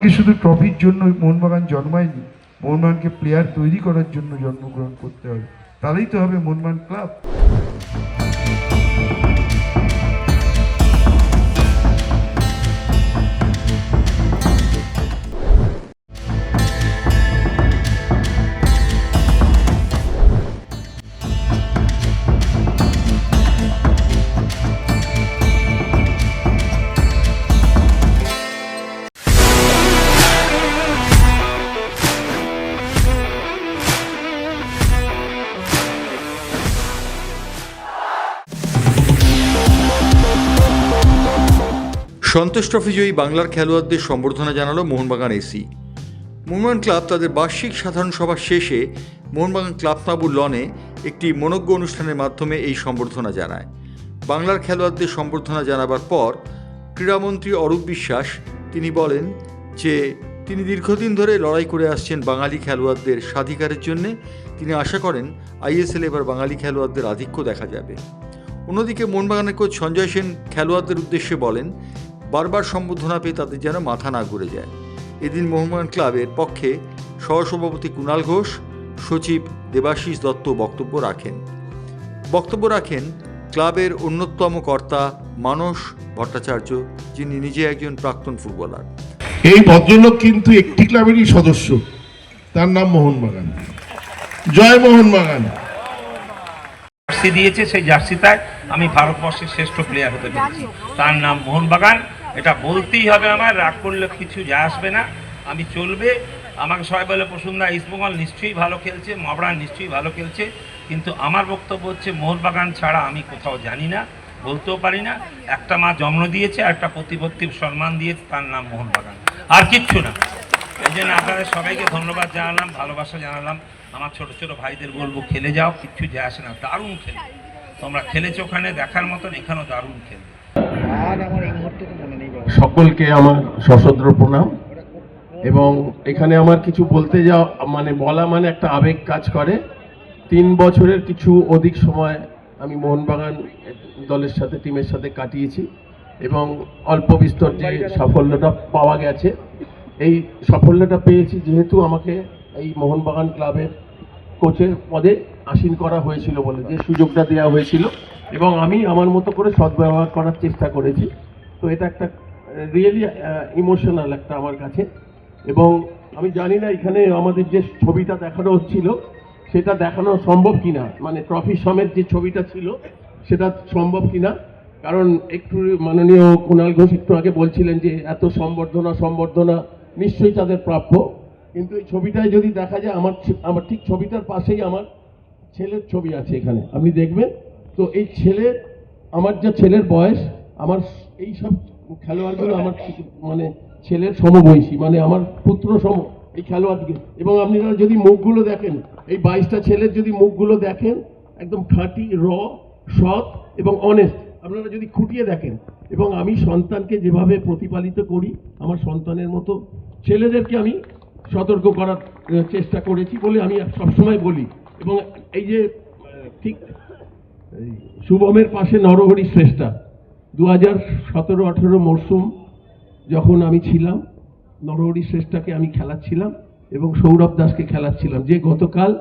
শুধু ট্রফির জন্য মোহনবাগান জন্মায়নি, মোহনবাগানকে প্লেয়ার তৈরি করার জন্য জন্মগ্রহণ করতে হবে। তাহলেই তো হবে মোহনবাগান ক্লাব সন্তোষ ট্রফি জয়ী বাংলার খেলোয়াড়দের সম্বর্ধনা জানালো মোহনবাগান এসি। মোহনবাগান ক্লাব তাদের বার্ষিক সাধারণ সভা শেষে মোহনবাগান ক্লাব তাঁবু লনে একটি মনজ্ঞ অনুষ্ঠানের মাধ্যমে এই সম্বর্ধনা জানায়। বাংলার খেলোয়াড়দের সম্বর্ধনা জানাবার পর ক্রীড়ামন্ত্রী অরূপ বিশ্বাস তিনি বলেন যে, তিনি দীর্ঘদিন ধরে লড়াই করে আসছেন বাঙালি খেলোয়াড়দের স্বাধিকারের জন্যে। তিনি আশা করেন আইএসএল এবার বাঙালি খেলোয়াড়দের আধিক্য দেখা যাবে। অন্যদিকে মোহনবাগানের কোচ সঞ্জয় সেন খেলোয়াড়দের উদ্দেশ্যে বলেন বারবার সম্বোধনা পেয়ে তাদের যেন মাথা না ঘুরে যায়। এদিন মোহনবাগান ক্লাবের পক্ষে সহসভাপতি কুণাল ঘোষ সচিব দেবাশিস দত্ত বক্তব্য রাখেন। বক্তব্য রাখেন ক্লাবের অন্যতম কর্তা মানস ভট্টাচার্য যিনি নিজে একজন প্রাক্তন ফুটবলার। এই ভদ্রলোক কিন্তু একটি ক্লাবেরই সদস্য। তার নাম মোহনবাগান জয় মোহনবাগান জার্সি দিয়েছে সেই জার্সিটায় আমি ভারতবর্ষের শ্রেষ্ঠ প্লেয়ার হতে পেরেছি। তার নাম মোহনবাগান এটা বলতেই হবে আমার, রাগ করলে কিছু যা আসবে না। আমি চলবে। আমাকে সবাই বলে প্রসন্দা ইস্টবেঙ্গল নিশ্চয়ই ভালো খেলছে মবরান নিশ্চয়ই ভালো খেলছে, কিন্তু আমার বক্তব্য হচ্ছে মোহনবাগান ছাড়া আমি কোথাও জানি না, বলতেও পারি না। একটা মা জন্ম দিয়েছে একটা প্রতিপত্তির সম্মান দিয়েছে, তার নাম মোহনবাগান। আর কিচ্ছু না। এই জন্য আপনাদের সবাইকে ধন্যবাদ জানালাম, ভালোবাসা জানালাম। আমার ছোট ছোট ভাইদের বলব, খেলে যাও, কিচ্ছু যায় আসে না। দারুণ খেলে। তোমরা খেলেছো ওখানে, দেখার মতন এখানেও দারুণ খেলে। সকলকে আমার সশস্ত্র প্রণাম। এবং এখানে আমার কিছু বলতে যাওয়া মানে বলা মানে একটা আবেগ কাজ করে। তিন বছরের কিছু অধিক সময় আমি মোহনবাগান দলের সাথে, টিমের সাথে কাটিয়েছি। এবং অল্প বিস্তর যে সাফল্যটা পাওয়া গেছে, এই সাফল্যটা পেয়েছি যেহেতু আমাকে এই মোহনবাগান ক্লাবের কোচের পদে আসীন করা হয়েছিল বলে, যে সুযোগটা দেওয়া হয়েছিল। এবং আমি আমার মতো করে সদ্ব্যবহার করার চেষ্টা করেছি। তো এটা একটা রিয়েলি ইমোশনাল একটা আমার কাছে। এবং আমি জানি না এখানে আমাদের যে ছবিটা দেখানো হচ্ছিল, সেটা দেখানো সম্ভব কিনা? মানে ট্রফি সমেত যে ছবিটা ছিল, সেটা সম্ভব কিনা? কারণ একটু মাননীয় কুণাল ঘোষ একটু আগে বলছিলেন যে এত সম্বর্ধনা সম্বর্ধনা নিশ্চয়ই তাদের প্রাপ্য। কিন্তু এই ছবিটায় যদি দেখা যায়, আমার আমার ঠিক ছবিটার পাশেই আমার ছেলের ছবি আছে এখানে। আপনি দেখবেন? তো এই ছেলে আমার যা ছেলের বয়স, আমার এই সব খেলোয়াড়গুলো আমার মানে ছেলের সমবয়সী মানে আমার পুত্র সম, এই খেলোয়াড়কে। এবং আপনারা যদি মুখগুলো দেখেন, এই বাইশটা ছেলের যদি মুখগুলো দেখেন, একদম খাঁটি, র, সৎ এবং অনেস্ট আপনারা যদি খুঁটিয়ে দেখেন, এবং আমি সন্তানকে যেভাবে প্রতিপালিত করি, আমার সন্তানের মতো ছেলেদেরকে আমি সতর্ক করার চেষ্টা করেছি বলে আমি সবসময় বলি। এবং এই যে, ঠিক শুভমের পাশে নরহরি শ্রেষ্ঠা। দু হাজার সতেরো, আঠেরো মরশুম যখন আমি ছিলাম, নরহরি শ্রেষ্ঠাকে আমি খেলাচ্ছিলাম এবং সৌরভ দাসকে খেলাচ্ছিলাম। যে গতকাল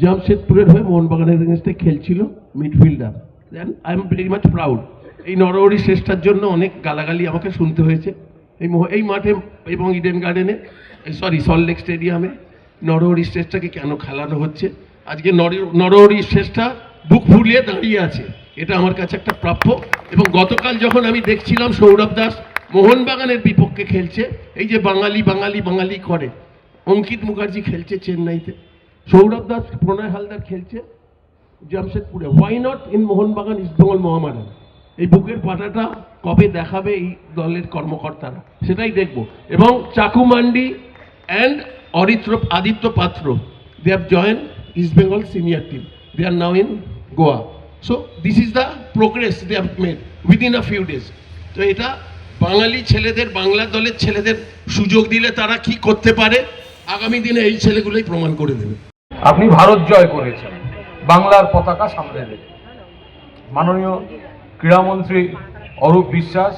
জামশেদপুরের হয়ে মোহনবাগানের এগেনস্টে খেলছিল midfielder. Then I am very much proud এই নরহরি শ্রেষ্ঠার জন্য অনেক গালাগালি আমাকে শুনতে হয়েছে। এই এই মাঠে এবং ইডেন গার্ডেনে সরি সল্টলেক স্টেডিয়ামে নরহরি শ্রেষ্ঠাকে কেন খেলানো হচ্ছে? আজকে নর- নরহরি শ্রেষ্ঠা বুক ফুলিয়ে দাঁড়িয়ে আছে। এটা আমার কাছে একটা প্রাপ্য। এবং গতকাল যখন আমি দেখছিলাম সৌরভ দাস মোহনবাগানের বিপক্ষে খেলছে, এই যে বাঙালি বাঙালি বাঙালি করে, অঙ্কিত মুখার্জি খেলছে চেন্নাইতে। সৌরভ দাস প্রণয় হালদার খেলছে জামশেদপুরে। Why not in Mohun Bagan East Bengal মহামারান এই বুকের পাটাটা কবে দেখাবে এই দলের কর্মকর্তারা? সেটাই দেখব। এবং চাকু mandi and Aritra Aditya Patra they have join East Bengal senior team they are now in Goa so this is the progress they have made within a few days তো এটা বাঙালি ছেলেদের, বাংলা দলের ছেলেদের সুযোগ দিলে তারা কি করতে পারে? আগামী দিনে এই ছেলেগুলোই প্রমাণ করে দেবে। আপনি ভারত জয় করেছেন, বাংলার পতাকা সামনে রেখে মাননীয় ক্রীড়ামন্ত্রী অরূপ বিশ্বাস,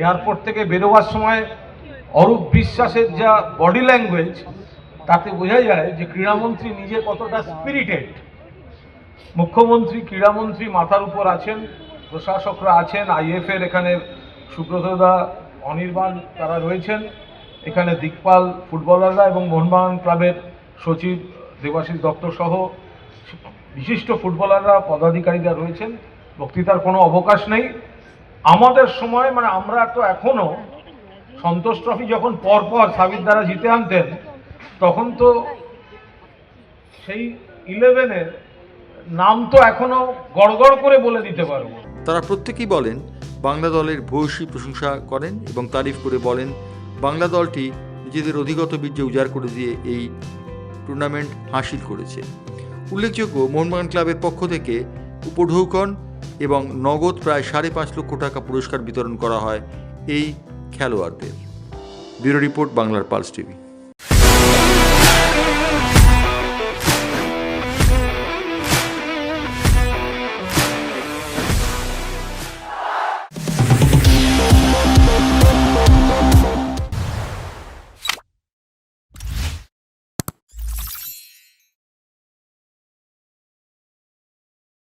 এয়ারপোর্ট থেকে বেরোবার সময় অরূপ বিশ্বাসের যা বডি ল্যাঙ্গুয়েজ, তাতে বোঝা যায় যে ক্রীড়ামন্ত্রী নিজে কতটা স্পিরিটেড মুখ্যমন্ত্রী, ক্রীড়ামন্ত্রী মাথার উপর আছেন, প্রশাসকরা আছেন, আইএফ এর এখানে সুব্রতদা অনির্বাণ তারা রয়েছেন, এখানে দিকপাল ফুটবলাররা এবং মোহনবাগান ক্লাবের সচিব দেবাশিস দত্ত সহ বিশিষ্ট ফুটবলাররা, পদাধিকারীরা রয়েছেন, বক্তৃতার কোনো অবকাশ নেই। আমাদের সময় মানে আমরা তো এখনও সন্তোষ ট্রফি যখন পরপর সাবির দ্বারা জিতে আনতেন, তখন তো সেই ইলেভেনের নাম তো এখনও গড়গড় করে বলে দিতে পারব। তারা প্রত্যেকেই বলেন, বাংলা দলের ভূয়সী প্রশংসা করেন এবং তারিফ করে বলেন, বাংলা দলটি নিজেদের অধিগত বীর্যে উজাড় করে দিয়ে এই টুর্নামেন্ট হাসিল করেছে। উল্লেখযোগ্য, মোহনবাগান ক্লাবের পক্ষ থেকে উপঢৌকন এবং নগদ প্রায় সাড়ে পাঁচ লক্ষ টাকা পুরস্কার বিতরণ করা হয় এই খেলোয়াড়দের। ব্যুরো রিপোর্ট, বাংলার পালস টিভি।